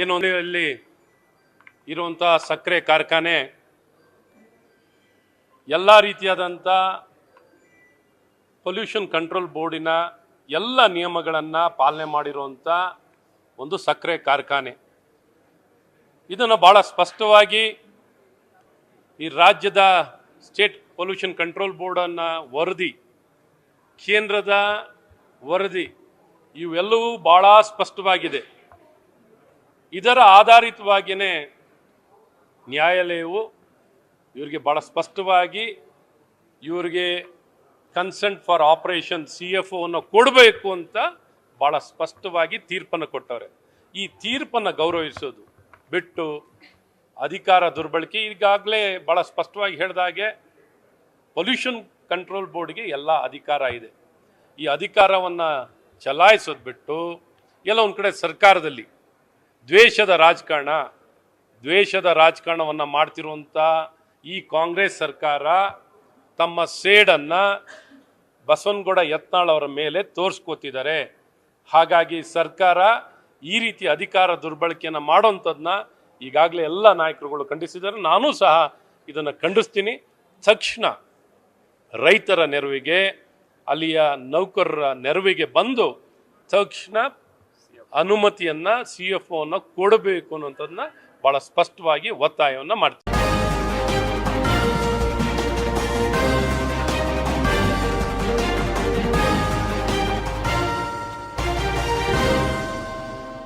ಏನು ಅಲ್ಲಿ ಇರುವಂಥ ಸಕ್ಕರೆ ಕಾರ್ಖಾನೆ ಎಲ್ಲ ರೀತಿಯಾದಂಥ ಪೊಲ್ಯೂಷನ್ ಕಂಟ್ರೋಲ್ ಬೋರ್ಡಿನ ಎಲ್ಲ ನಿಯಮಗಳನ್ನು ಪಾಲನೆ ಮಾಡಿರುವಂಥ ಒಂದು ಸಕ್ಕರೆ ಕಾರ್ಖಾನೆ. ಇದನ್ನು ಭಾಳ ಸ್ಪಷ್ಟವಾಗಿ ಈ ರಾಜ್ಯದ ಸ್ಟೇಟ್ ಪೊಲ್ಯೂಷನ್ ಕಂಟ್ರೋಲ್ ಬೋರ್ಡನ್ನು ವರದಿ, ಕೇಂದ್ರದ ವರದಿ ಇವೆಲ್ಲವೂ ಭಾಳ ಸ್ಪಷ್ಟವಾಗಿದೆ. ಇದರ ಆಧಾರಿತವಾಗಿಯೇ ನ್ಯಾಯಾಲಯವು ಇವರಿಗೆ ಭಾಳ ಸ್ಪಷ್ಟವಾಗಿ ಇವರಿಗೆ consent for operation C F one ಕೊಡಬೇಕು ಅಂತ ಭಾಳ ಸ್ಪಷ್ಟವಾಗಿ ತೀರ್ಪನ್ನು ಕೊಟ್ಟವ್ರೆ. ಈ ತೀರ್ಪನ್ನು ಗೌರವಿಸೋದು ಬಿಟ್ಟು ಅಧಿಕಾರ ದುರ್ಬಳಕೆ ಈಗಾಗಲೇ ಭಾಳ ಸ್ಪಷ್ಟವಾಗಿ ಹೇಳಿದಾಗೆ ಪೊಲ್ಯೂಷನ್ ಕಂಟ್ರೋಲ್ ಬೋರ್ಡ್ಗೆ ಎಲ್ಲ ಅಧಿಕಾರ ಇದೆ. ಈ ಅಧಿಕಾರವನ್ನು ಚಲಾಯಿಸೋದು ಬಿಟ್ಟು ಎಲ್ಲ ಒಂದು ಕಡೆ ಸರ್ಕಾರದಲ್ಲಿ ದ್ವೇಷದ ರಾಜಕಾರಣ, ದ್ವೇಷದ ರಾಜಕಾರಣವನ್ನು ಮಾಡ್ತಿರುವಂಥ ಈ ಕಾಂಗ್ರೆಸ್ ಸರ್ಕಾರ ತಮ್ಮ ಸೇಡನ್ನು ಬಸವನಗೌಡ ಯತ್ನಾಳ್ ಅವರ ಮೇಲೆ ತೋರಿಸ್ಕೋತಿದ್ದಾರೆ. ಹಾಗಾಗಿ ಸರ್ಕಾರ ಈ ರೀತಿ ಅಧಿಕಾರ ದುರ್ಬಳಕೆಯನ್ನು ಮಾಡೋಂಥದ್ದನ್ನ ಈಗಾಗಲೇ ಎಲ್ಲ ನಾಯಕರುಗಳು ಖಂಡಿಸಿದ್ದಾರೆ. ನಾನು ಸಹ ಇದನ್ನು ಖಂಡಿಸ್ತೀನಿ. ತಕ್ಷಣ ರೈತರ ನೆರವಿಗೆ, ಅಲ್ಲಿಯ ನೌಕರರ ನೆರವಿಗೆ ಬಂದು ತಕ್ಷಣ ಅನುಮತಿಯನ್ನ ಸಿ ಎಫ್ ಕೊಡಬೇಕು ಅನ್ನೋಂಥದ್ದನ್ನ ಬಹಳ ಸ್ಪಷ್ಟವಾಗಿ ಒತ್ತಾಯವನ್ನು ಮಾಡ್ತೀವಿ.